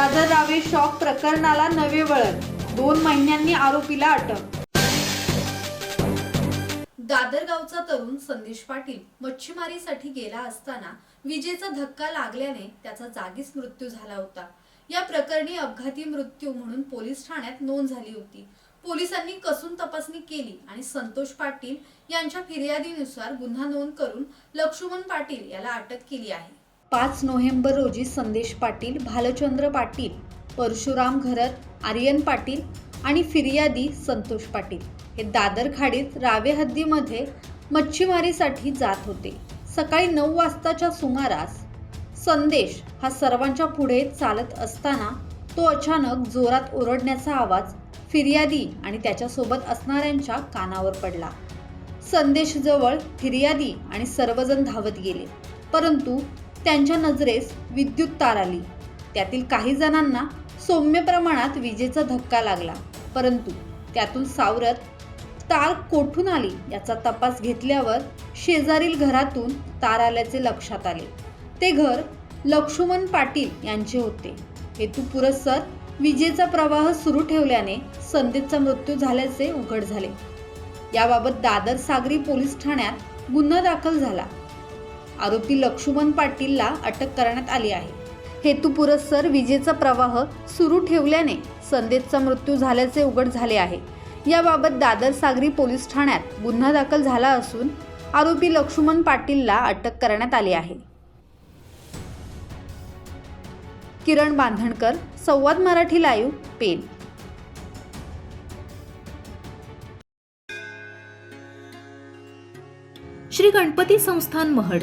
दादर रावे shock प्रकरणाला नवे वळण. दोन महिन्यांनी आरोपीला अटक. दादर गावचा तरुण संदेश पाटील मच्छीमारीसाठी गेला असताना विजेचा धक्का लागल्याने त्याचा जागीच मृत्यू झाला होता. या प्रकरणी अपघाती मृत्यू म्हणून पोलीस ठाण्यात नोंद झाली होती. पोलिसांनी कसून तपासणी केली आणि संतोष पाटील यांच्या फिर्यादीनुसार गुन्हा नोंद करून लक्ष्मण पाटील याला अटक केली आहे. पाच नोव्हेंबर रोजी संदेश पाटील भालचंद्र पाटील परशुराम घरत आर्यन पाटील आणि फिर्यादी संतोष पाटील हे दादर खाडीत रावे हद्दीमध्ये मच्छीमारीसाठी जात होते. सकाळी नऊ वाजताच्या सुमारास संदेश हा सर्वांच्या पुढे चालत असताना तो अचानक जोरात ओरडण्याचा आवाज फिर्यादी आणि त्याच्यासोबत असणाऱ्यांच्या कानावर पडला. संदेशजवळ फिर्यादी आणि सर्वजण धावत गेले. परंतु त्यांच्या नजरेस विद्युत तार आली. त्यातील काही जणांना सौम्य प्रमाणात विजेचा धक्का लागला. परंतु त्यातून सावरत तार कोठून आली याचा तपास घेतल्यावर शेजारील घरातून तार आल्याचे लक्षात आले. ते घर लक्ष्मण पाटील यांचे होते. हेतू पुरस्सर विजेचा प्रवाह सुरू ठेवल्याने संदीपचा मृत्यू झाल्याचे उघड झाले. याबाबत दादर सागरी पोलीस ठाण्यात गुन्हा दाखल झाला. आरोपी लक्ष्मण पाटीलला अटक करण्यात आली आहे. हेतुपुरस्सर विजेचा प्रवाह सुरू ठेवल्याने संदेशचा मृत्यू झाल्याचे उघड झाले आहे. याबाबत दादर सागरी पोलीस ठाण्यात गुन्हा दाखल झाला असून आरोपी लक्ष्मण पाटीलला अटक करण्यात आली आहे. किरण बांधणकर संवाद मराठी लाईव्ह पेन श्री गणपती संस्थान महड.